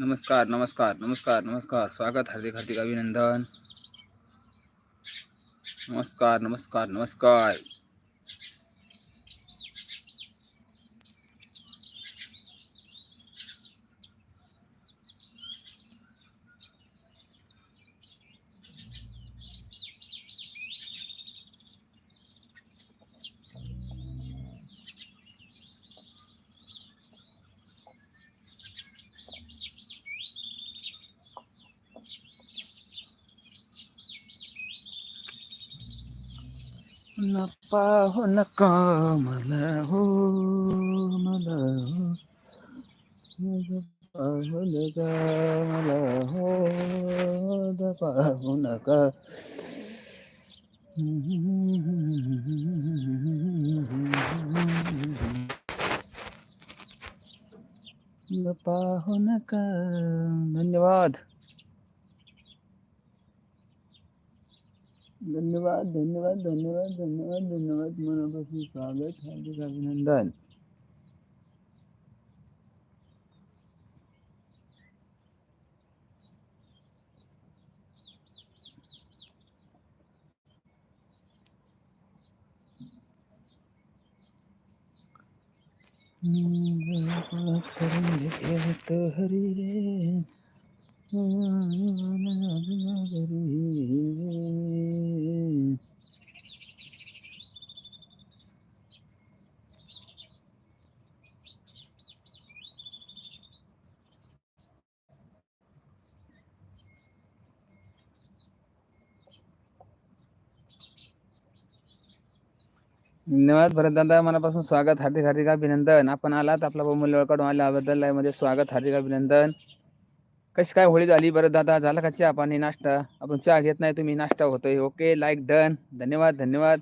नमस्कार नमस्कार नमस्कार नमस्कार. स्वागत हार्दिक हार्दिक अभिनंदन. नमस्कार नमस्कार नमस्कार. पाहो न मला हो मला हो। न पाहो न मला हो न पाहो नका। न नका। धन्यवाद। धन्यवाद धन्यवाद धन्यवाद धन्यवाद धन्यवाद. मनापासून स्वागत. हार्दिक अभिनंदन. हरी रे. धन्यवाद भरतदादा मनापासून स्वागत हार्दिक हार्दिक अभिनंदन. आपण आलात आपला बहुमूल्य वेळ काढून आल्याबद्दल लाईव्हमध्ये स्वागत हार्दिक अभिनंदन. कशी काय होळी झाली? बरं दादा झाला का चहा पाणी नाश्ता? आपण चहा घेत नाही तुम्ही नाश्ता होतोय. ओके लाईक डन धन्यवाद धन्यवाद.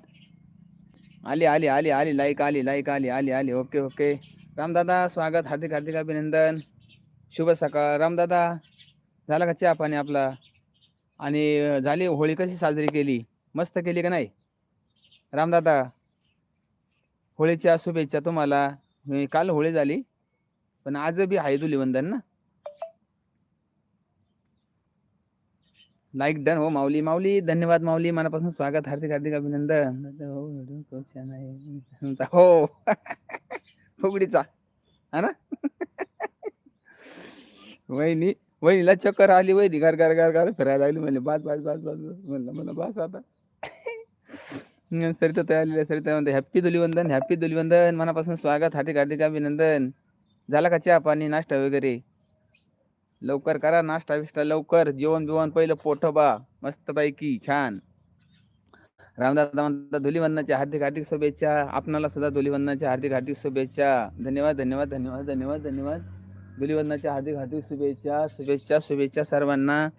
आली आली आली आली लाईक आली लाईक आली आली आली. Okay okay. रामदादा स्वागत हार्दिक हार्दिक अभिनंदन. शुभ सकाळ. रामदादा झाला का चहा पाणी आपला? आणि झाली होळी कशी साजरी केली? मस्त केली का नाही? रामदादा होळीच्या शुभेच्छा तुम्हाला. काल होळी झाली पण आज बी आहे धुलीवंदन ना? लाईक डन हो माऊली माऊली. धन्यवाद माऊली. मनापासून स्वागत. हार्दिक हार्दिक अभिनंदन. हो. खूप छान आहे हो फुगडीचा. हा ना? वहिनी वहिनीला चक्कर आली वहिनी. घर घर घर घर फिरायला लागली. म्हणले बास बास बास बास म्हणलं म्हणलं बास आता. सरिता तयार आलेली सरिता म्हणते हॅप्पी धुलीवंदन हॅप्पी धुलीवंदन. मनापासून स्वागत. हार्दिक हार्दिक अभिनंदन. झाला का चहा पाणी नाश्ता वगैरे? लवकर करा नाश्ता बिष्टा लवकर. जेवण बिवण पहिलं पोटोबा मस्तपैकी छान. रामदादा म्हणतात धुलीवंदनाच्या हार्दिक हार्दिक शुभेच्छा. आपणाला सुद्धा धुलीवंदनाच्या हार्दिक हार्दिक शुभेच्छा. धन्यवाद धन्यवाद धन्यवाद धन्यवाद धन्यवाद. धुलीवंदनाच्या हार्दिक हार्दिक शुभेच्छा शुभेच्छा शुभेच्छा सर्वांना.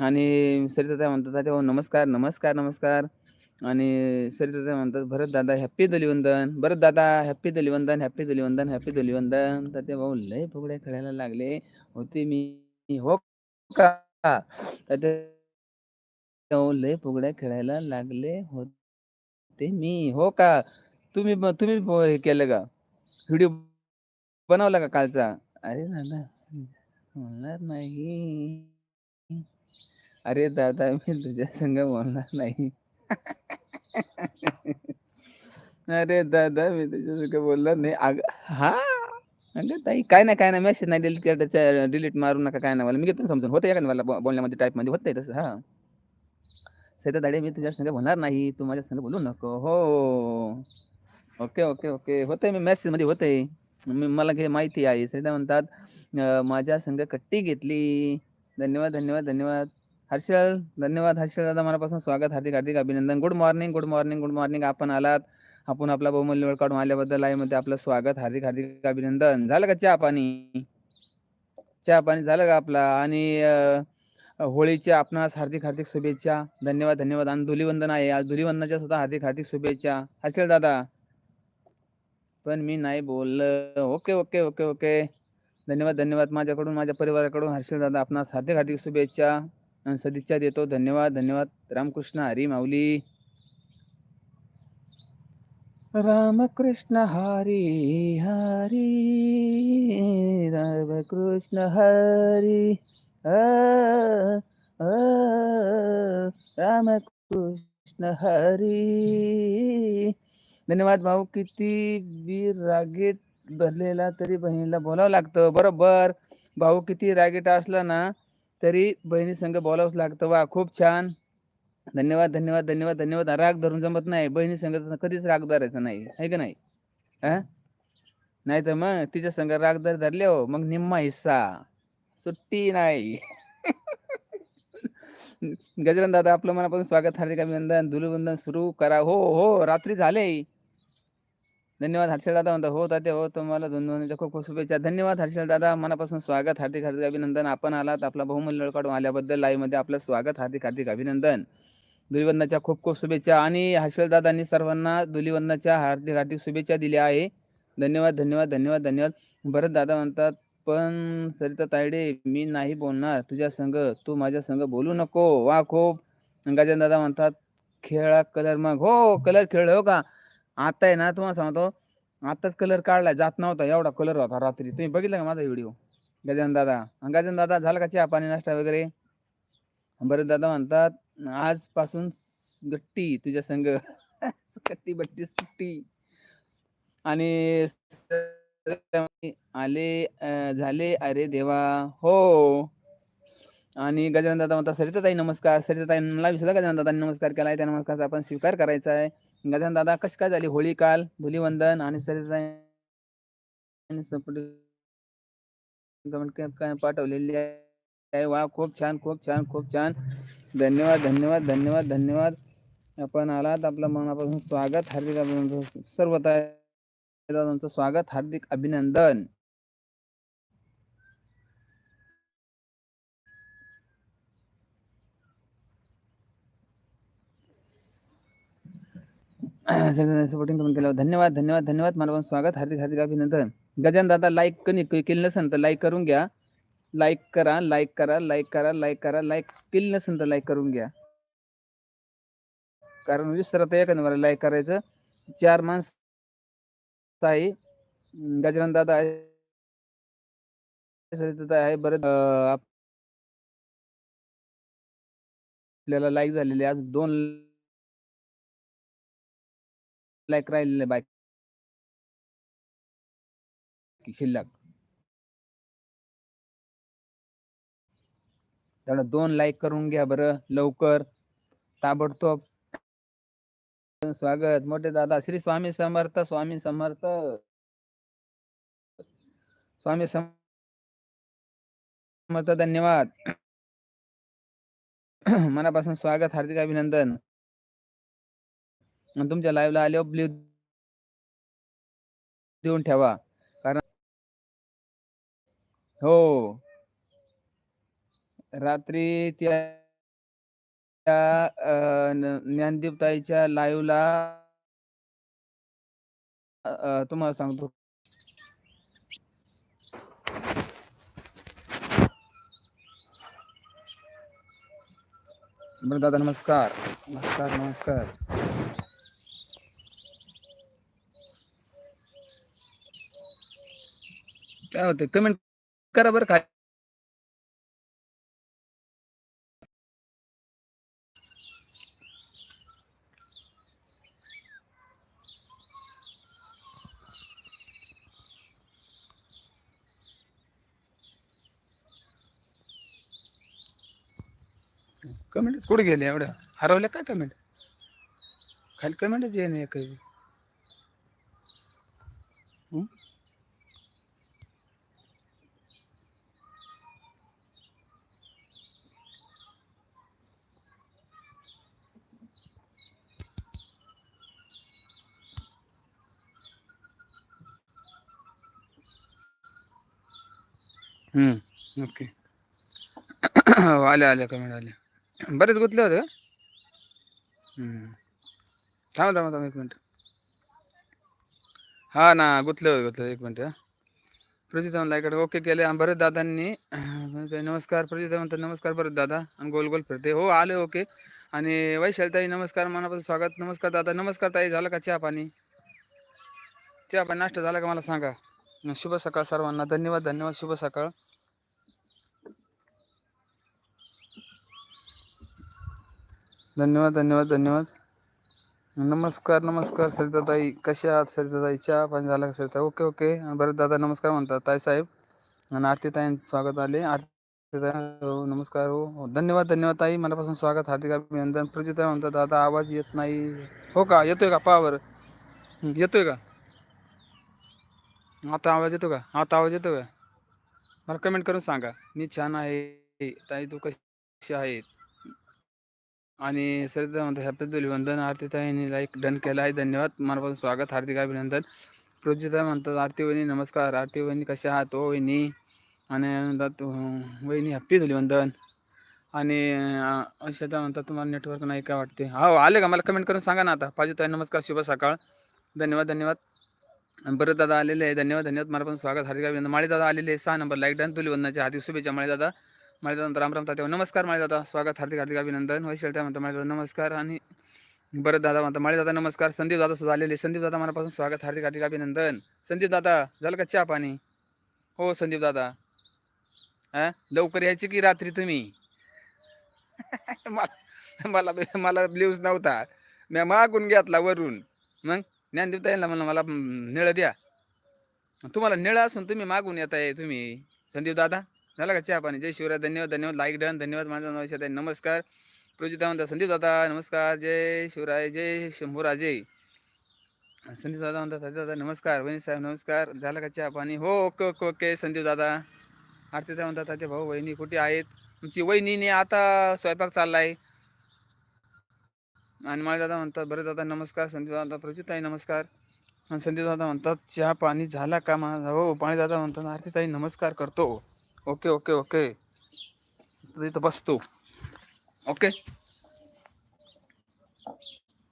आणि सरिता म्हणतात हो नमस्कार नमस्कार नमस्कार. आणि सरिता म्हणतात भरत दादा हॅप्पी धुलीवंदन. भरत दादा happy Dhulivandan happy Dhulivandan happy Dhulivandan. तर ते भाऊ लय फुगड्या खेळायला लागले. होते मी. हो का? लय फुगड्या खेळायला लागले होते मी. हो का? तुम्ही ब- तुम्ही ब- हे केलं का? व्हिडिओ बनवला का कालचा? अरे दादा बोलणार नाही. अरे दादा मी तुझ्या संग बोलणार नाही. अरे दादा मी तुझ्या संग बोलणार नाही. अग हां. अगं ताई काय नाही, काय नाही मेसेज नाही डिलीट केला त्याच्या डिलीट मारू नका काय नाही मला मी घेतो समजून. होतं एखाद्या मला बो बोलण्यामध्ये होतं आहे तसं हां. सध्या दाडे मी तुझ्या संग बोलणार नाही. तू माझ्या संग बोलू नको. हो. Okay, okay, okay. होतंय मी मेसेजमध्ये होते मी मला हे माहिती आहे. सध्या म्हणतात माझ्या संग कट्टी घेतली. धन्यवाद, धन्यवाद, धन्यवाद. हर्षल धन्यवाद हर्षल दादा मनापासून स्वागत, हार्दिक, हार्दिक अभिनंदन. Good morning, good morning, good morning. आपण आलात. आपण आपला बहुमूल्य वेळ काढून आल्याबद्दल लाईव्हमध्ये आपलं स्वागत, हार्दिक, हार्दिक अभिनंदन. झालं का चहा-पाणी? चहा-पाणी झालं का आपला? आणि होळीच्या आपणास हार्दिक, हार्दिक शुभेच्छा. धन्यवाद, धन्यवाद. आणि धुलीवंदन आहे. आज धुलीवंदनाच्या सुद्धा हार्दिक, हार्दिक शुभेच्छा. असेल दादा. पण मी नाही बोललं. Okay, okay, okay, okay. धन्यवाद, धन्यवाद. माझ्याकडून, माझ्या परिवाराकडून हर्षल दादा आपणास हार्दिक, हार्दिक शुभेच्छा आणि सदिच्छा देतो. धन्यवाद, धन्यवाद. रामकृष्ण हरी माऊली. रामकृष्ण हरी हरी रामकृष्ण हरी रामकृष्ण हरी. धन्यवाद भाऊ. किती बी रागीट भरलेला तरी बहिणीला बोलावं लागतं. बरोबर. भाऊ किती रागीट असला ना, तरी बहिणीसंग बोलावंच लागतं. वा खूप छान. धन्यवाद, धन्यवाद, धन्यवाद, धन्यवाद. राग धरून जमत नाही. बहिणी संघ कधीच राग धरायचा नाही. आहे का नाही? नाही नाहीतर मग तिच्या संग राग धर धरले हो, मग निम्मा हिस्सा. सुट्टी नाही. गजरन दादा आपलं मनापासून स्वागत, हार्दिक अभिनंदन. धुलीवंदन सुरू करा. हो, हो. रात्री झाले. धन्यवाद हर्षल दादा म्हणतात, "हो तात्या हो, तुम्हाला धुलीवंदनाच्या खूप खूप शुभेच्छा." धन्यवाद हर्षल दादा. मनापासून स्वागत, हार्दिक, हार्दिक अभिनंदन. आपण आलात. आपला बहुमूल्य वेळ काढून आल्याबद्दल लाईव्हमध्ये आपलं स्वागत, हार्दिक, हार्दिक अभिनंदन. धुलीवंदनाच्या खूप खूप शुभेच्छा आणि हर्षलदादांनी सर्वांना धुलीवंदनाच्या हार्दिक, हार्दिक शुभेच्छा दिल्या आहे. धन्यवाद, धन्यवाद, धन्यवाद, धन्यवाद. भरत दादा म्हणतात, "पण सरिता तायडे मी नाही बोलणार तुझ्या संग. तू माझ्या संग बोलू नको." वा खूप. गजान दादा म्हणतात, "खेळा कलर मग." हो, कलर खेळलो हो का. आता आहे ना तुम्हाला सांगतो, आत्ताच कलर काढला जात नव्हता एवढा कलर होता रात्री. तुम्ही बघितलं का माझा व्हिडिओ? गजान दादा. गजान दादा झाला का चहा, पाणी, नाश्ता वगैरे? भरत दादा म्हणतात, "आजपासून गट्टी तुझ्या संघ कट्टी-बट्टी सुट्टी. आणि आले झाले अरे देवा! हो. आणि गजानन दादा म्हणता सरिताताई नमस्कार." सरिता ताईंना सुद्धा गजानन दादा नमस्कार केलाय. त्या नमस्कारचा आपण स्वीकार करायचा आहे. गजानन दादा कशी काय झाली होळी काल? धुलीवंदन आणि सरिता पाठवलेली आहे. वा खूप छान, खूप छान, खूप छान. धन्यवाद, धन्यवाद, धन्यवाद, धन्यवाद. आपण आलात. आपलं मनापासून स्वागत, हार्दिक अभिनंदन. सर्व दादांचं स्वागत, हार्दिक अभिनंदन. सपोर्टिंग कमेंट केल्यावर धन्यवाद, धन्यवाद, धन्यवाद. मनापासून स्वागत, हार्दिक, हार्दिक अभिनंदन. गजान दादा लाईक कनी केलं नसेल तर लाईक करून घ्या. लाईक करा, लाईक करा, लाईक करा, लाईक करा. लाईक केली नसेल तर लाईक करून घ्या. कारण विसरता एका मला लाईक करायचं. चार माणसं आहे. गजानन दादा आहे. बरं आपल्याला लाईक झालेले आज दोन लाईक राहिलेले बाकी शिल्लक. त्याला दोन लाईक करून घ्या बरं लवकर. ताबडतोब. स्वागत मोठे दादा. श्री स्वामी समर्थ, स्वामी समर्थ. स्वामी समर्थ धन्यवाद. मनापासून स्वागत, हार्दिक अभिनंदन. तुमच्या लाईव्हला आले ब्ल्यू देऊन ठेवा. कारण हो. रात्री त्या त्या अ, ज्ञानदीप ताईच्या लाईव्हला अ, अ, तुम्हाला सांगतो. बरं दादा नमस्कार. नमस्कार, नमस्कार. काय होते कमेंट करा बरं खाली. कमेंटच कुठे गेले एवढ्या? हरवल्या काय कमेंट खाली कमेंटच ये नाही काही हम्म, ओके. आल्या आल्या कमेंट आल्या. बरेच गुतले होते थांबा थांबा थांबा एक मिनिट. हा ना गुतले होते गुतले एक मिनिट हा. प्रजित ओके केले. आणि बरेच दादांनी नमस्कार. प्रजित म्हणतात नमस्कार बरेच दादा. आणि गोल गोल फिरते. हो आले ओके आणि वैशालताई नमस्कार मनापासून स्वागत. नमस्कार दादा. नमस्कार ताई. झालं का चहा पाणी? चहा पाणी नाश्ता झाला का? मला सांगा. शुभ सकाळ सर्वांना. धन्यवाद धन्यवाद. शुभ सकाळ. धन्यवाद धन्यवाद धन्यवाद. नमस्कार नमस्कार सरिताताई. कशा आहात सरिताताई? चहा पाणी झाला का सरिता ओके ओके. बरं दादा नमस्कार म्हणतात. ताई साहेब आणि आरती ताईंचं स्वागत आले. आरती ताई हो नमस्कार हो. हो धन्यवाद धन्यवाद ताई. मनापासून स्वागत हार्दिक अभिनंदन. प्रजिता म्हणतात दादा आवाज येत नाही. हो का? येतोय का? पावर येतोय का? आता आवाज येतो का? आता आवाज येतो का? मला कमेंट करून सांगा. मी छान आहे. ताई तू कशी आहे आणि सरिता म्हणतात happy Dhulivandan Aarti like done केला आहे धन्यवाद मनापासून स्वागत हार्दिक अभिनंदन. प्रोजिता म्हणतात आरती वहिनी नमस्कार आरती वहिनी कशा आहात? हो वहिनी. आणि म्हणतात अं, वहिनी हॅपी धुलीवंदन आणि अशा म्हणतात तुम्हाला नेटवर्क नाही का वाटते? हो आले का? मला कमेंट करून सांगा ना आता. पाहिजे ताई नमस्कार शुभ सकाळ. धन्यवाद धन्यवाद. बरं दादा आलेले आहे धन्यवाद धन्यवाद मला पण स्वागत हार्दिक अभिनंदन. माळी दादा आलेले आहे सहा नंबर लाईक डन धुलीवंदनाच्या हार्दिक शुभेच्छा माळी दादा. माझ्या दादा राम राम तात्या नमस्कार माझ्या दादा. स्वागत हार्दिक हार्दिक अभिनंदन. वैशाल त्या म्हणतात माझ्या दादा नमस्कार. आणि बरं दादा म्हणता माझे दादा नमस्कार. संदीप दादा सुद्धा आलेले. संदीप दादा मनापासून स्वागत हार्दिक हार्दिक अभिनंदन. संदीप दादा झालं का चहा पाणी? हो संदीप दादा. हां लवकर यायची की रात्री तुम्ही? मला मला मला ब्ल्यूज नव्हता. मी मागून घेतला वरून. मग? ज्ञानदेव ताईला म्हणलं मला निळं द्या. तुम्हाला निळं असून तुम्ही मागून येताय तुम्ही. संदीप दादा? झाला का चहा पाणी? जय शिवराय. धन्यवाद धन्यवाद. लाईक डन धन्यवाद माझं नाव नमस्कार. प्रजिता म्हणता संदीप दादा नमस्कार. जय शिवराय जय शंभूराजे. संदीप दादा म्हणतात संदीप दादा नमस्कार. वहिनी साहेब नमस्कार. झाला का चहा पाणी? हो ओके ओके ओके. संदीप दादा. आरती दादा म्हणतात त्याचे भाऊ वहिनी कुठे आहेत? तुमची वहिनीने आता स्वयंपाक चालला आहे आणि माझे दादा म्हणतात बरे दादा नमस्कार. संदीप दादा प्रजिताई नमस्कार. आणि संदीप दादा म्हणतात चहा पाणी झाला का माझा? हो पाणी दादा म्हणतात आरतीताई नमस्कार करतो. Okay okay okay. तिथं इथं बसतो ओके.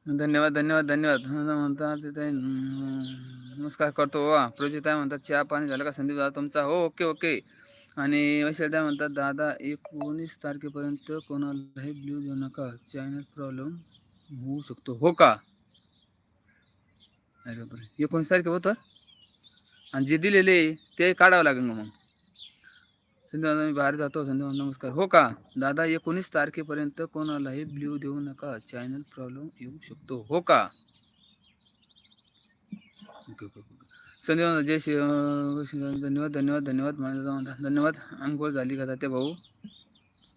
धन्यवाद धन्यवाद धन्यवाद. म्हणतात तिथे नमस्कार करतो. वा प्रजिताई म्हणतात चहा पाणी झालं का? संदीप दादा तुमचा. हो ओके ओके. आणि वैशालदा म्हणतात दादा एकोणीस तारखेपर्यंत कोणालाही ब्ल्यू देऊ नका. चायनात प्रॉब्लेम होऊ शकतो. हो का? अरे बापरे. एकोणीस तारखे होतं? आणि जे दिलेले ते काढावं लागेल मग? संध्या मी बाहेर जातो संध्या नमस्कार। हो का? दादा एकोणीस तारखेपर्यंत कोणालाही ब्ल्यू देऊ नका चॅनल प्रॉब्लेम येऊ शकतो हो का? ओके ओके ओके संध्या जय श्री धन्यवाद धन्यवाद धन्यवाद माझा धन्यवाद आंघोळ झाली का ते भाऊ?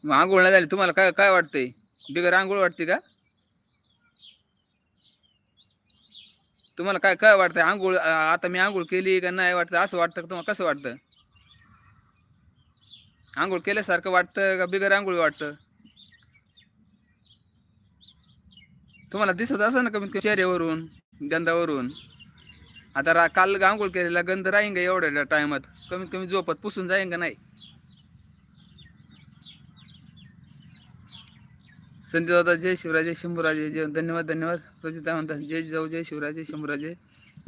मग आंघोळ नाही झाली तुम्हाला काय काय वाटतंय? बिगर आंघोळ वाटते का? तुम्हाला काय काय वाटतंय? आंघोळ आता मी आंघोळ केली का नाही वाटतं? असं वाटतं का तुम्हाला? कसं वाटतं? आंघोळ केल्यासारखं वाटतं का बिगर आंघोळ वाटतं? तुम्हाला दिसत असं ना कमीत कमी चेहऱ्यावरून गंधावरून आता रा काल आंघोळ केलेला गंध राहीन का एवढ्या टायमात? कमीत कमी झोपत पुसून जाईन का नाही? संजय दादा जय शिवराजे शंभूराजे जय धन्यवाद धन्यवाद. प्रजिता म्हणतात जय जिजाऊ जय शिवराजे शंभूराजे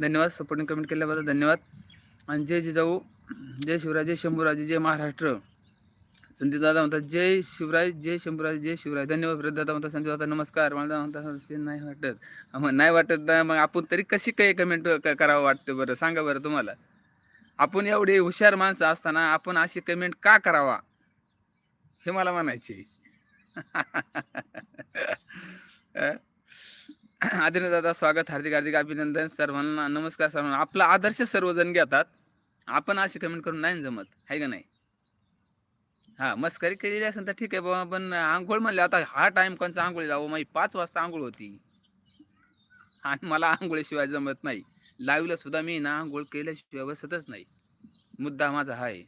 धन्यवाद. सपोर्टिंग कमेंट केल्याबद्दल धन्यवाद. आणि जय जिजाऊ जय शिवराजे शंभूराजे जय महाराष्ट्र. संदीप दादा म्हणतात जय शिवराय जय शंभूराज जय शिवराय. धन्यवाद प्रजित दादा म्हणतात संजय दादा नमस्कार. मला म्हणतात नाही वाटत. मग नाही वाटत ना मग आपण तरी कशी काही कमेंट करावं वाटतं बरं? सांगा बरं तुम्हाला. आपण एवढे हुशार माणसं असताना आपण अशी कमेंट का करावा? हे मला म्हणायचे आदित्य दादा स्वागत हार्दिक हार्दिक अभिनंदन सर्वांना. नमस्कार सर्वांना. आपला आदर्श सर्वजण घेतात. आपण अशी कमेंट करून नाही जमत. आहे का नाही? हा मस्करी केलेली असेल तर ठीक आहे बाबा पण आंघोळ म्हणले आता हा टाइम कोणचा आंघोळ जावं माझी पाच वाजता आंघोळ होती. आणि मला आंघोळीशिवाय जमत नाही. लाईव्हला सुद्धा मी ना आंघोळ केल्याशिवाय बसतच नाही. मुद्दा माझा हा आहे.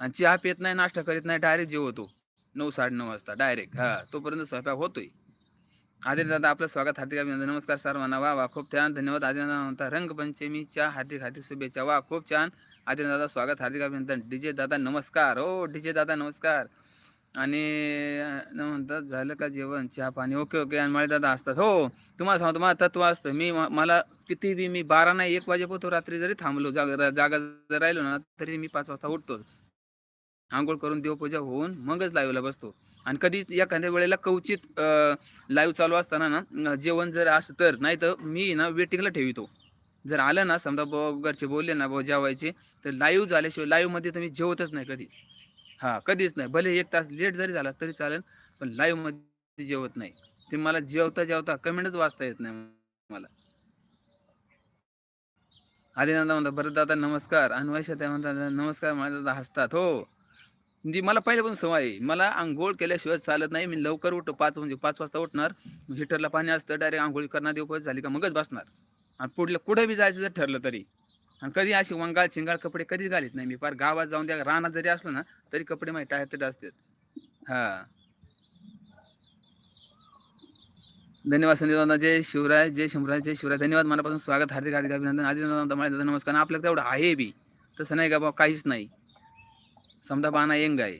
आणि चहा पित नाही नाश्ता करीत नाही डायरेक्ट जेवतो. नऊ साडे नऊ वाजता डायरेक्ट हा तोपर्यंत स्वयंपाक होतोय. आदिर दादा आपलं स्वागत हार्दिक अभिनंदन नमस्कार सर्वांना. वा वा खूप छान. धन्यवाद. आदिर म्हणता रंगपंचमीच्या हार्दिक हार्दिक शुभेच्छा. वा खूप छान. आदिर दादा स्वागत हार्दिक अभिनंदन. डीजे दादा नमस्कार. हो डीजे दादा नमस्कार. आणि न म्हणतात झालं का जेवण? चहा पाणी? Okay okay. आणि मला दादा असतात. हो तुम्हाला सांगतो मला तत्व असतं. मी मला किती बी मी बारा नाही एक वाजेपर्यंत रात्री जरी थांबलो जागा जागा जर राहिलो ना तरी मी पाच वाजता उठतो. आंघोळ करून देवपूजा होऊन मगच लाईव्हला बसतो. आणि कधी एखाद्या वेळेला कवचित लाईव्ह चालू असताना ना जेवण जर असं तर नाही तर मी ना वेटिंगला ठेवितो. जर आलं ना समजा ब घरचे बोलले ना बुवा जेवायचे तर लाईव्ह झाल्याशिवाय लाईव्हमध्ये तर मी जेवतच नाही कधीच. हां कधीच नाही. भले एक तास लेट जरी झाला तरी चालेल पण लाईव्हमध्ये जेवत नाही. ते मला जेवता जेवता कमेंटच वाचता येत नाही मला. आदिनाथ म्हणतात बरं दादा नमस्कार. आणि वैशात म्हणतात नमस्कार माझा दादा हसतात. हो. म्हणजे मला पहिल्यापासून सवय आहे. मला आंघोळ केल्याशिवाय चालत नाही. मी लवकर उठतो. पाच म्हणजे पाच वाजता उठणार. हिटरला पाणी असतं. डायरेक्ट आंघोळी करणार. देवपत झाली का मगच बसणार. आणि पुढलं कुठं बी जायचं जर ठरलं तरी. आणि कधी अशी वंगाळ चिंगाळ कपडे कधीच घालीत नाही मी. फार गावात जाऊन त्या रानात जरी असलो ना तरी कपडे माझे टाळ्यात असतात. हां. धन्यवाद संदीप दादा जय शिवराय. जय शंभराय जय शिवराय. धन्यवाद. मनापासून स्वागत. हार्दिक हार्दिक अभिनंदन. आधी दादा दादा नमस्कार. आपल्याला तेवढं आहे बी. तसं नाही का बाबा काहीच नाही. समजा बाना येंग आहे.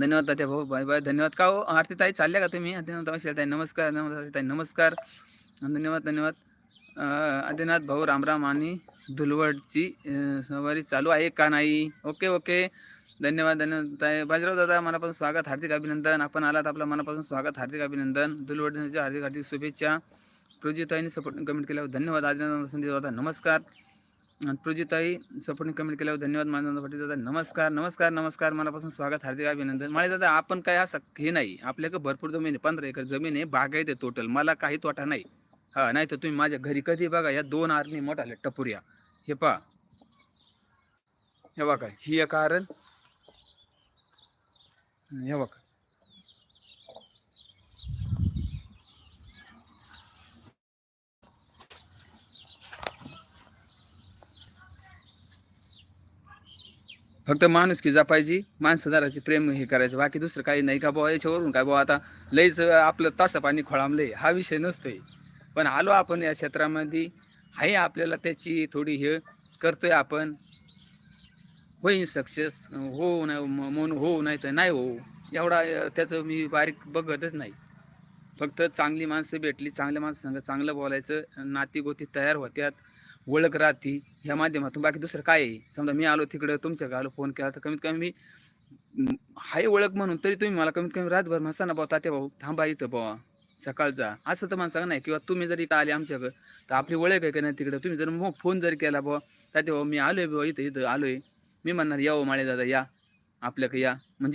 धन्यवाद तात्या भाऊ बाय बाय धन्यवाद. का हो आरती ताई चालल्या का तुम्ही? आदिनाथ ताई नमस्कार नमस्कार ताई नमस्कार. धन्यवाद धन्यवाद. आदिनाथ भाऊ रामराम आणि धुलवडची अं, सवारी चालू आहे का नाही? Okay okay. धन्यवाद धन्यवाद ताई. बाजीराव दादा मनापासून स्वागत हार्दिक अभिनंदन. आपण आलात आपलं मनापासून स्वागत हार्दिक अभिनंदन. धुलवडच्या हार्दिक हार्दिक शुभेच्छा. प्रोजिताईने सपोर्ट कमेंट केल्यावर धन्यवाद. आदिनाथ संदीप दादा नमस्कार. प्रजिताई सपोर्टिंग कमेंट केल्यावर धन्यवाद. माझा पाटील दादा नमस्कार नमस्कार नमस्कार. मनापासून स्वागत हार्दिक अभिनंदन. माळे दादा आपण काय असं हे नाही. आपल्याकडे भरपूर जमीन आहे. पंधरा एकर जमीन आहे. बागायत आहे टोटल मला काही तोटा नाही. हा नाही तर तुम्ही माझ्या घरी कधी बघा या दोन आरणी मोठाले टपुऱ्या. हे पहा. हे बघा ही एक आरण. हे बघा. फक्त माणूस की जपायची माणसं जराची प्रेम हे करायचं. बाकी दुसरं काही नाही का बुवा? याच्यावरून काय बुवा आता लईच आपलं तासं पाणी खोळांबले हा विषय नसतोय. पण आलो आपण या क्षेत्रामध्ये. आहे आपल्याला त्याची थोडी हे करतोय आपण. होईन सक्सेस हो नाही म- म्हणून हो नाही तर नाही हो. एवढा त्याचं मी बारीक बघतच नाही. फक्त चांगली माणसं भेटली. चांगल्या माणसं चांगलं बोलायचं. नाती गोती तयार होत्यात. ओळख राहती ह्या माध्यमातून. बाकी दुसरं काय आहे? समजा मी आलो तिकडं तुमच्या आलो फोन केला तर कमीत कमी मी हाय ओळख म्हणून तरी तुम्ही मला कमीत कमी रातभर म्हणसा ना भाऊ तात्या भाऊ थांबा इथं बाबा सकाळचा असं तर माणसा नाही. किंवा तुम्ही जर इथं आले आमच्याकडं तर आपली ओळख आहे का नाही तिकडं? तुम्ही जर मग फोन जर केला बुवा तात्या भाऊ मी आलो आहे बुवा इथं इथं आलो आहे मी म्हणणार या ओ माळे दादा या. आपल्याकडे या. म्हणजे